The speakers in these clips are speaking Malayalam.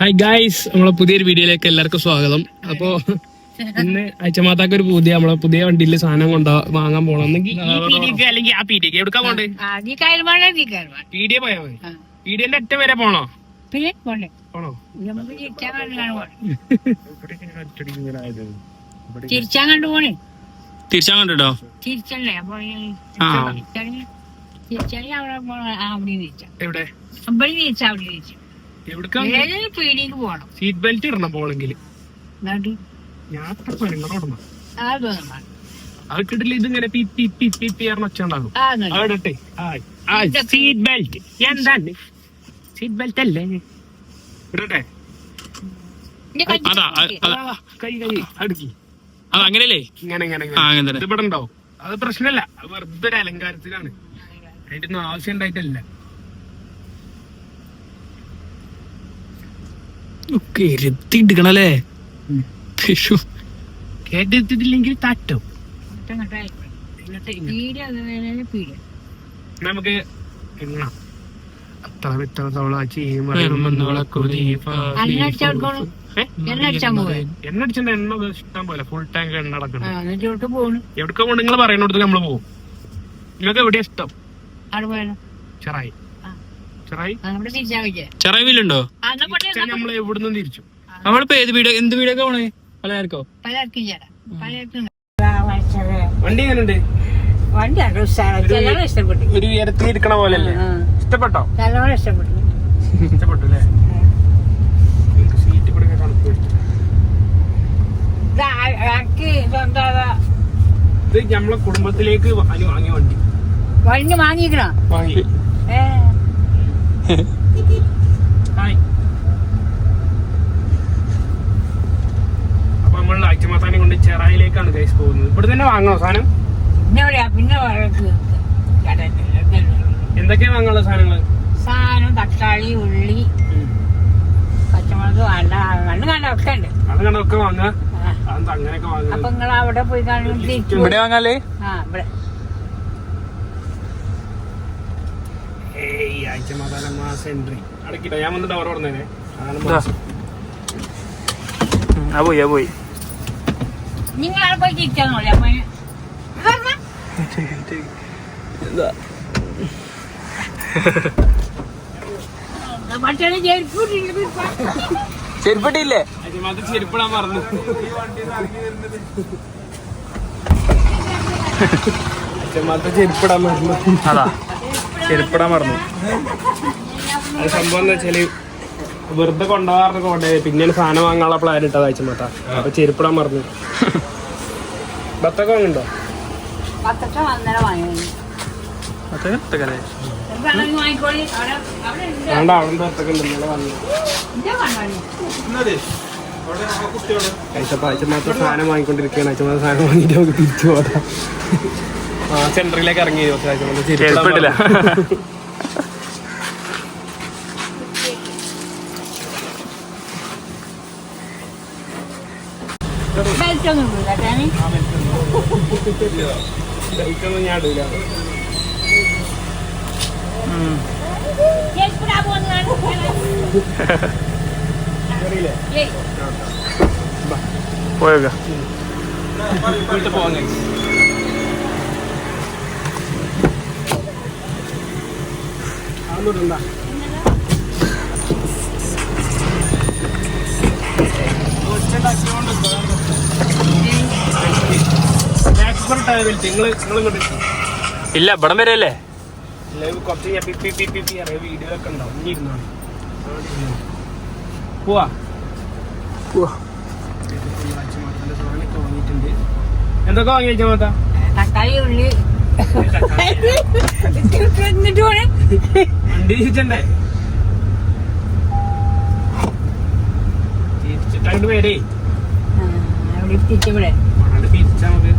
ഹായ് ഗായ്സ് നമ്മളെ പുതിയൊരു വീഡിയോയിലേക്ക് എല്ലാവർക്കും സ്വാഗതം. അപ്പോ ഇന്ന് അയച്ചമാത്താക്ക് ഒരു പുതിയ നമ്മളെ പുതിയ വണ്ടിയിൽ സാധനം കൊണ്ട വാങ്ങാൻ പോണം. അല്ലെങ്കിൽ ആ പോണ്ട് പോയാ മതി. അറ്റം വരെ പോണോ? പോണോ? തിരിച്ചാൻ പോണേ. കണ്ടു പോണേ. തിരിച്ചാൻ കണ്ടോ തിരിച്ചല്ലേ അപ്പൊ തിരിച്ചടി അവിടെ പോണ അവിടെ തിരിച്ച എവിടെ? അവിടെ തിരിച്ച അവിടെ തിരിച്ചു എവിടുക്കാ ഏത് പീടിക്ക് പോണം. സീറ്റ് ബെൽറ്റ് ഇടണം പോണെങ്കിൽ ഞാൻ പെണ്ണോടണം അത് തോന്നണം അത് കിട്ടില്ല ഇതിങ്ങനെ പി പി പി പി പി ഒച്ച ഉണ്ടാകും ആ സീറ്റ് ബെൽറ്റ് എന്താണ്? സീറ്റ് ബെൽറ്റ് അല്ലേ? ഇടട്ടെ. അതാ, കൈ കൈ അടുക്കി. അത് അങ്ങനെയല്ലേ? ഇങ്ങനെ ഇങ്ങനെ ആ അങ്ങനെ. ഇത് ഇവിടെ ഉണ്ടാവും. അത് പ്രശ്നമല്ല. അത് വെറുതെ ഒരു അലങ്കാരത്തിലാണ്. അതിന്റെ ഒന്നും ആവശ്യം ഉണ്ടായിട്ടല്ല. കരുത്തിട്ടിക്കണല്ലേ കേട്ടിട്ടില്ലെങ്കിൽ തട്ടും. നമുക്ക് എങ്ങണം അത്ര വിത്ര തവള ചെയ്യും എണ്ണ ഇഷ്ടം പോലെ. ഫുൾ ടാങ്ക് എണ്ണ അടക്കണം നിങ്ങൾ പറയുന്നിടത്ത് നമ്മൾ പോകും നിങ്ങൾക്ക് എവിടെയാ ഇഷ്ടം? ചെറായി. ചെറവിലുണ്ടോ നമ്മൾ എവിടുന്ന് തിരിച്ചു. നമ്മളിപ്പോ ഏത് വീഡിയോ എന്ത് വീഡിയോ ഒക്കെ പോണേ പലചരക്കോ? വണ്ടി എങ്ങനെയുണ്ട് ഒരു ഉയരത്തിൽ ഇരിക്കണ പോലെ അല്ലേ ഇഷ്ടപ്പെട്ടോ? ഇഷ്ടപ്പെട്ടു. ഇഷ്ടപ്പെട്ടു അല്ലേ സീറ്റ് തണുപ്പ്. ഇത് നമ്മളെ കുടുംബത്തിലേക്ക് വാങ്ങി വാങ്ങിയ വണ്ടി. വണ്ടി വാങ്ങിക്കണോ? വാങ്ങി. ഹായ് അപ്പൊ നമ്മൾ അച്ഛമാത്താനെ കൊണ്ട് ചെറായിലേക്കാണ് ഗൈസ് പോകുന്നത്. ഇവിടെ തന്നെ വാങ്ങണോ സാധനം? പിന്നെ പിന്നെ വഴക്ക് എന്തൊക്കെയാ വാങ്ങാനുള്ള സാധനങ്ങൾ സാധനം തക്കാളി ഉള്ളി പച്ചമുളക് വേണ്ട കണ്ണു കണ്ടൊക്കെ ഉണ്ട്. അത് കണ്ടൊക്കെ വാങ്ങുക? അങ്ങനെയൊക്കെ അപ്പൊ വാങ്ങുക നിങ്ങൾ അവിടെ പോയി കാണുമ്പോൾ ഇവിടെ വാങ്ങാല്ലേ? ആ ഇവിടെ. ഏയ് അച്ഛമാതാന മാസം എൻട്രി അടക്കിട്ടോ ഞാൻ വന്ന് ഡോർ തുറന്നേനെ അതാണ് ഇതാ. മാസം. ആ പോയി ആ നിങ്ങൾ അച്ഛമാത്ത ചെരുപ്പിടാൻ പറഞ്ഞു. ചെരുപ്പിടാൻ പറഞ്ഞു. അതാ. ചെരുപ്പിടാൻ മറന്നു. അത് സംഭവം എന്താ വെച്ചാൽ വെറുതെ കൊണ്ടുപോകാറുണ്ട് കോട്ടെ പിന്നെ സാധനം വാങ്ങാനുള്ള പ്ലാൻ ഇട്ടത് അയച്ചമാത്ത അപ്പൊ ചെരുപ്പിടാൻ മറന്നു. ബത്തൊക്കെ വാങ്ങണ്ടോ? മാത്രം വേണ്ട അവിടെ ബത്തൊക്കെ ഉണ്ട്. ഇന്നലെ വന്നു. ഇന്റെ കണ്ടോളി കഴിച്ചപ്പോ അയച്ചമാത്ത സാധനം വാങ്ങിക്കൊണ്ടിരിക്കുകയാണ്. അയച്ചമാത്ത സാധനം വാങ്ങിയിട്ട് നമുക്ക് തിരിച്ചു പോകാം. സെന്ററിലേക്ക് ഇറങ്ങി ചെരുപ്പിട്ടില്ല മറന്നു. ബെൽറ്റ് ഒന്നും ഇങ്ങോട്ട് ഇല്ല ഇവിടം വരെ അല്ലേ ലൈവ് കുറച്ച് പി പി പി പി പി വീഡിയോ ഒക്കെ ഉണ്ടാവും ഇനി ഇരുന്നാണ് പോവാ. എന്തൊക്കെ വാങ്ങി വെച്ചാൽ മാത്താ തക്കാളി ഉള്ളി എന്നിട്ട് പോണേ വണ്ടി പേരേ തിരിച്ചാ നമുക്ക്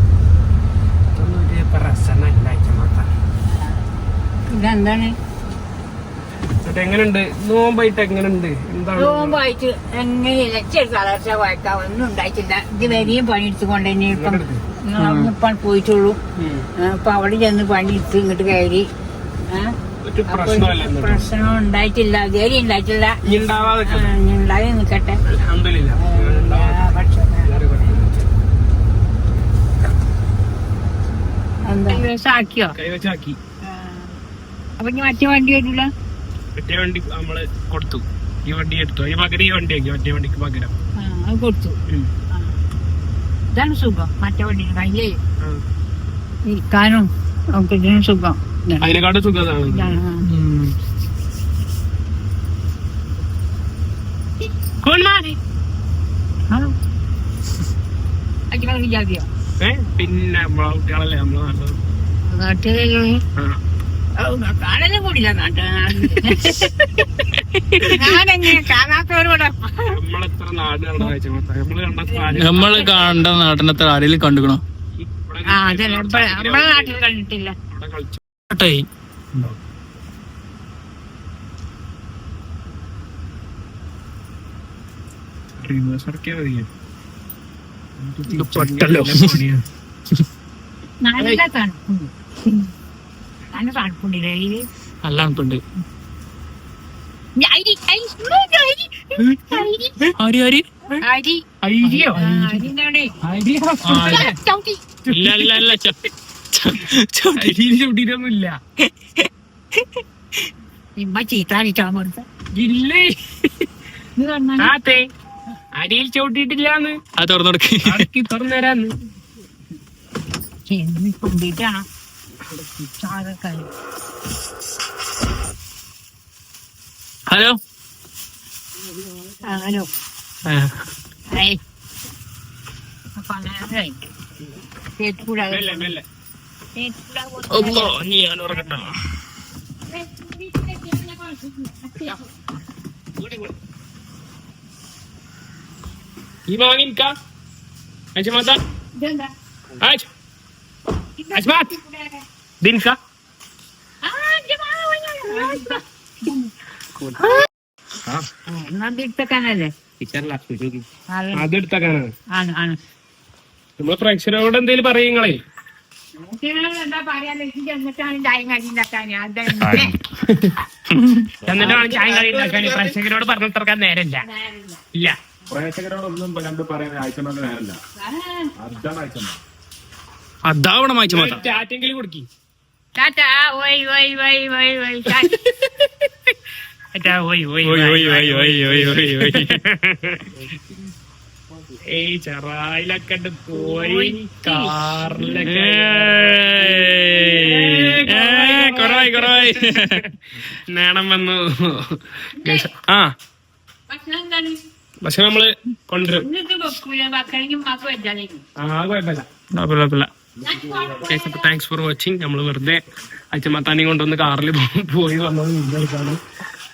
ഇതെന്താണ്? എങ്ങനെയുണ്ട് നോമ്പായിട്ട് എങ്ങനെയുണ്ട് നോമ്പായിട്ട് എങ്ങനെയില്ല? ചെറു തളർച്ച വായിക്കാൻ ഒന്നും ഉണ്ടായിട്ടില്ല ഇത് വരെയും പണിയെടുത്തുകൊണ്ട് തന്നെ ഇപ്പം ഇപ്പം പോയിട്ടുള്ളൂ. അപ്പൊ അവിടെ ചെന്ന് പണി ഇട്ട് ഇങ്ങോട്ട് കയറി. പ്രശ്നം ഉണ്ടായിട്ടില്ല. ജോലി ഉണ്ടായിട്ടില്ല. ഉണ്ടായി നിക്കട്ടെ ആക്കിയോ? അപ്പൊ മറ്റേ വണ്ടി വരില്ല മറ്റേ വണ്ടി നമ്മൾ കൊടുത്തു. ഈ വണ്ടി എടുത്തു. അതിന് പകരം ഈ വണ്ടി ആക്കി. മറ്റേ വണ്ടിക്ക് പകരം. കൊടുത്തു. ഇതാണ് സുഖം. മറ്റവണ്ടി വണ്ടിയിൽ ഇരിക്കാനും നമുക്ക് ഇതിനും സുഖം. അതിനെക്കാട്ടും സുഖം പിന്നെ നാട്ടിലെ. കൂടില്ല നാട്ടിൽ നമ്മൾ കണ്ട നാട്ടിനെ അത്ര ആരെയും കണ്ടുക്കണോ? കണ്ടിട്ടില്ല. റിവേഴ്സ് പട്ടല്ലോ നല്ല തണുപ്പുണ്ട്. നല്ല തണുപ്പുണ്ട്. ആര് ആര്? അരിയോ ഇല്ല ഇല്ല ഇല്ല ചുട്ടിട്ടൊന്നുമില്ല ഇമ്മ ചീത്താനിട്ടാൻ കൊടുത്ത. ഇല്ലേ? ആത്തെ അടിയിൽ ചവിട്ടിട്ടില്ലാന്ന് ആ തുറന്നു കൊടുക്കി. തുറന്നുതരാന്ന് കൊണ്ടിട്ടാ ഹലോ ഹലോ നീ ഞാൻ ഉറങ്ങണ്ട Imangin ka? Ay, si Mata? Diyan na. Ay! Ay, Din ka? Ah, di ba? Wala na. അതെടുത്തേക്കാനാണ് നമ്മൾ പ്രേക്ഷകരോട് എന്തേലും പറയുങ്ങളേ എന്നിട്ടാണ് ചായ കടി ഉണ്ടാക്കാൻ. പ്രേക്ഷകരോട് പറഞ്ഞിട്ടിറക്കാൻ നേരമില്ല. ഇല്ല. പ്രേക്ഷകരോടൊന്നും കണ്ട് പറയാൻ അയച്ചോണ്ട് നേരമില്ല. അതാണ് അയച്ചോണ്ട് അതാവണം അയച്ചു മാത്രം. ചാറ്റെങ്കിലും കൊടുക്കി. ടാറ്റാ വൈ വൈ വൈ വൈ വൈ ഓയ് ഓയ് ഓയ് ഓയ് ഓയ് ഓയ് ഓയ് ഓയ് ഓയ് ഏയ് ചെറായിലൊക്കെ പോയി കാറിലൊക്കെ കൊറവായി കൊറവായി നേണം വന്നു ആ. ഭക്ഷണം എന്താണ്? പക്ഷെ നമ്മൾ കൊണ്ടുവരും കുഴപ്പമില്ല. താങ്ക്സ് ഫോർ വാച്ചിങ് നമ്മൾ വെറുതെ അച്ഛമ്മത്താനെയും കൊണ്ടുവന്ന് കാറിൽ പോയി വന്നത്